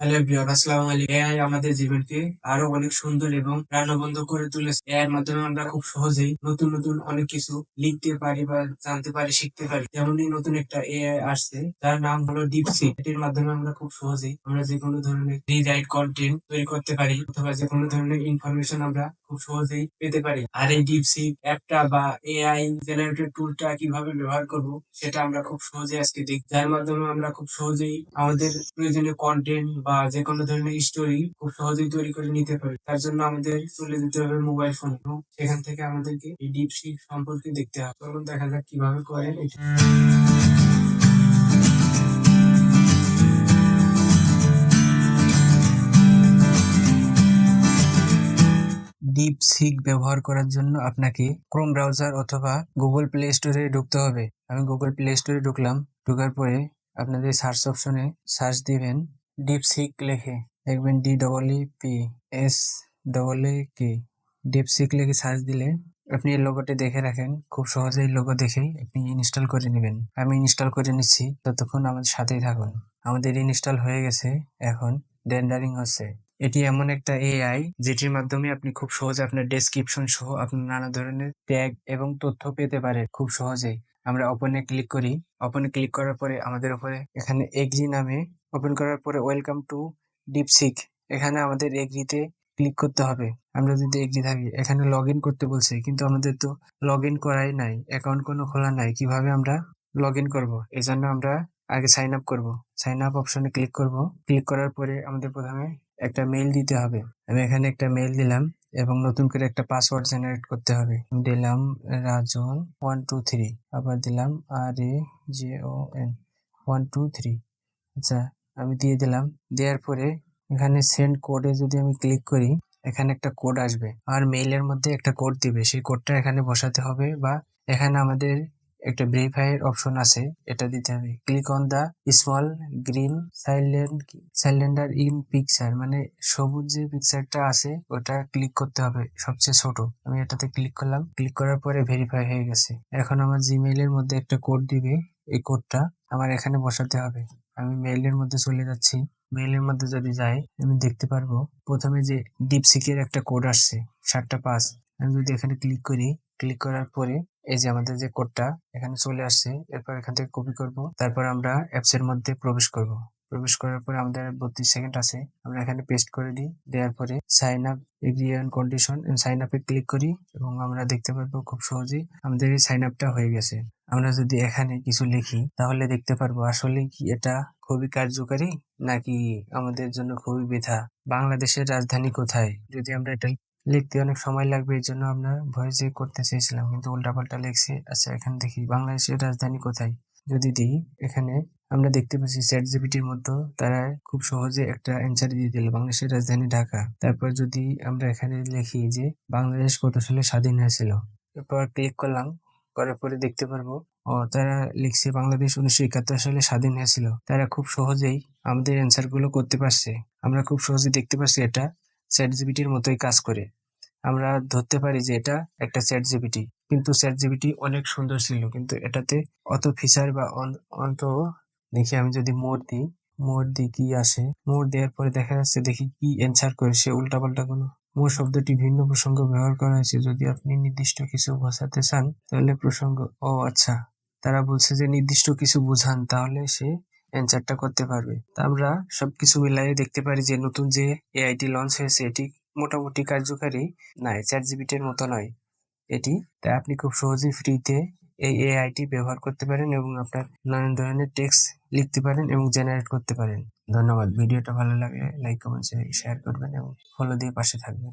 Hello everyone আসসালামু আলাইকুম। AI আমাদের জীবনকে আরও অনেক সুন্দর এবং প্রাণবন্ত করে তুলেছে। এআই এর মাধ্যমে আমরা খুব সহজেই নতুন নতুন অনেক কিছু লিখতে পারি বা জানতে পারি, শিখতে পারি। যেমনই নতুন একটা এআই আসছে, তার নাম হলো ডিপসিক এটির মাধ্যমে আমরা খুব সহজেই আমরা যে কোনো ধরনের রিরাইট কন্টেন্ট তৈরি করতে পারি, অথবা যে কোনো ধরনের ইনফরমেশন আমরা খুব সহজেই পেতে পারি। আর এই ডিপসিক অ্যাপটা বা এআই জেনারেটেড টুলটা কীভাবে ব্যবহার করব, সেটা আমরা খুব সহজেই আজকে দেখি যার মাধ্যমে আমরা খুব সহজেই আমাদের প্রয়োজনীয় কন্টেন্ট বা যে কোনো ধরনের স্টোরি খুব সহজেই তৈরি করে নিতে পারি। তার জন্য আমাদের চলে যেতে হবে মোবাইল ফোন সেখান থেকে আমাদেরকে এই ডিপসিক সম্পর্কে দেখতে হবে। চলুন দেখা যাক কীভাবে করেন এটা। ডিপসিক ব্যবহার করার জন্য আপনাকে ক্রোম ব্রাউজার অথবা গুগল প্লে স্টোরে ঢুকতে হবে। আমি গুগল প্লে স্টোরে ঢুকলাম। ঢোকার পরে আপনাদের সার্চ অপশনে সার্চ দিবেন। ডিপসিক লিখে। দেখবেন D double E P S double A K DeepSeek লিখে সার্চ দিলে আপনি এই লোগোটি দেখে রাখেন। খুব সহজেই লোগো দেখেই আপনি ইনস্টল করে নেবেন। আমি ইনস্টল করে নিচ্ছি। ততক্ষণ আমাদের সাথেই থাকুন। আমাদের ইনস্টল হয়ে গেছে এখন রেন্ডারিং হচ্ছে। এটি এমন একটা এআই যেটির মাধ্যমে আপনি খুব সহজে আপনার ডেসক্রিপশন সহ আপনার নানা ধরনের ট্যাগ এবং তথ্য পেতে পারেন খুব সহজেই। আমরা ওপেনে ক্লিক করি। ওপেনে ক্লিক করার পরে আমাদের উপরে এখানে এগ্রি নামে ওপেন করার পরে ওয়েলকাম টু ডিপসিক এখানে আমাদের এগ্রিতে ক্লিক করতে হবে। আমরা যদি এগ্রি থাকি, এখানে লগ করতে বলছে, কিন্তু আমাদের তো লগ করাই নাই অ্যাকাউন্ট কোনো খোলা নাই। কীভাবে আমরা লগ ইন করব? এই জন্য আমরা আগে সাইন আপ করব। সাইন আপ অপশনে ক্লিক করব। ক্লিক করার পরে আমাদের প্রথমে একটা মেইল দিতে হবে। আমি এখানে একটা মেইল দিলাম এবং নতুন করে একটা পাসওয়ার্ড জেনারেট করতে হবে। দিলাম রাজন ওয়ান টু থ্রি আবার দিলাম আর A J O N one two three আচ্ছা আমি দিয়ে দিলাম। দেওয়ার পরে এখানে সেন্ড কোডে যদি আমি ক্লিক করি, এখানে একটা কোড আসবে। আর মেইলের মধ্যে একটা কোড দিবে। সেই কোডটা এখানে বসাতে হবে বা এখানে আমাদের একটা ভেরিফাই এর অপশন আছে, এটা দিতে হবে। Click on the small green silent silencer in picture মানে সবুজ যে পিকচারটা আছে, ওটা ক্লিক করতে হবে সবচেয়ে ছোট। আমি এটাতে ক্লিক করলাম। ক্লিক করার পরে ভেরিফাই হয়ে গেছে। এখন আমার জিমেইল এর মধ্যে একটা কোড দিবে। এই কোডটা আমার এখানে বসাতে হবে। আমি মেইলের মধ্যে চলে যাচ্ছি। মেইলের মধ্যে যদি যাই, আমি দেখতে পারব। প্রথমে যে ডিপসিকের একটা কোড আসছে, সাতটা পাঁচ। আমি যদি এখানে ক্লিক করি ক্লিক করার পরে এই যে আমাদের যে কোডটা এখানে চলে আসছে। এরপর এখান থেকে কপি করব। তারপর আমরা অ্যাপসের মধ্যে প্রবেশ করব। প্রবেশ করার পরে আমাদের বত্রিশ সেকেন্ড আছে। আমরা এখানে পেস্ট করে দিই। দেওয়ার পরে sign up agree and condition sign আপে ক্লিক করি এবং আমরা দেখতে পারব খুব সহজেই আমাদের এই সাইন আপটা হয়ে গেছে। আমরা যদি এখানে কিছু লিখি, তাহলে দেখতে পারব আসলে কি এটা খুবই কার্যকারী নাকি আমাদের জন্য খুবই বৃথা? বাংলাদেশের রাজধানী কোথায়? যদি আমরা এটা লিখতে অনেক সময় লাগবে, এই জন্য আমরা ভয়েসে করতে চেয়েছিলাম, কিন্তু উল্টাপাল্টা লিখছি। আচ্ছা এখানে দেখি বাংলাদেশের রাজধানী কোথায়? যদি দিই, এখানে আমরা দেখতে পাচ্ছি চ্যাট জিপিটির মধ্যে তারা খুব সহজে একটা অ্যান্সার দিয়ে দিল। বাংলাদেশের রাজধানী ঢাকা। তারপর যদি আমরা এখানে লিখি যে বাংলাদেশ কত সালে স্বাধীন হয়েছিল? এরপর ক্লিক করলাম। করার পরে দেখতে পারব, ও, তারা লিখছে বাংলাদেশ উনিশশো একাত্তর সালে স্বাধীন হয়েছিল। তারা খুব সহজেই আমাদের অ্যান্সারগুলো করতে পারছে। আমরা খুব সহজে দেখতে পাচ্ছি এটা চ্যাট জিপিটির মতোই কাজ করে। আমরা ধরতে পারি যে এটা একটা চ্যাট জিপিটি কিন্তু চ্যাট জিপিটি অনেক সুন্দর ছিল, কিন্তু এটাতে অত ফিচার বা অন্ত দেখি আমি যদি মোড দিই মোড দিই কি আসে? মোড দেওয়ার পরে দেখা যাচ্ছে দেখি কি অ্যান্সার করে সে উল্টাপাল্টা কোনো। মোট শব্দটি ভিন্ন প্রসঙ্গ ব্যবহার করা হয়েছে। যদি আপনি নির্দিষ্ট কিছু বোঝাতে চান, তাহলে প্রসঙ্গ, ও আচ্ছা। তারা বলছে যে নির্দিষ্ট কিছু বোঝান, তাহলে সে অ্যান্সারটা করতে পারবে। তা আমরা সবকিছু মিলাই দেখতে পারি যে নতুন যে এআইটি লঞ্চ হয়েছে, এটি মোটামুটি কার্যকারী নয় চ্যাট জিপিটির মতো নয়। এটি, তাই আপনি খুব সহজেই ফ্রিতে এই এআইটি ব্যবহার করতে পারেন এবং আপনার নানান ধরনের টেক্স লিখতে পারেন এবং জেনারেট করতে পারেন। ধন্যবাদ। ভিডিওটা ভালো লাগলে লাইক কমেন্ট শেয়ার করবেন এবং ফলো দিয়ে পাশে থাকবেন।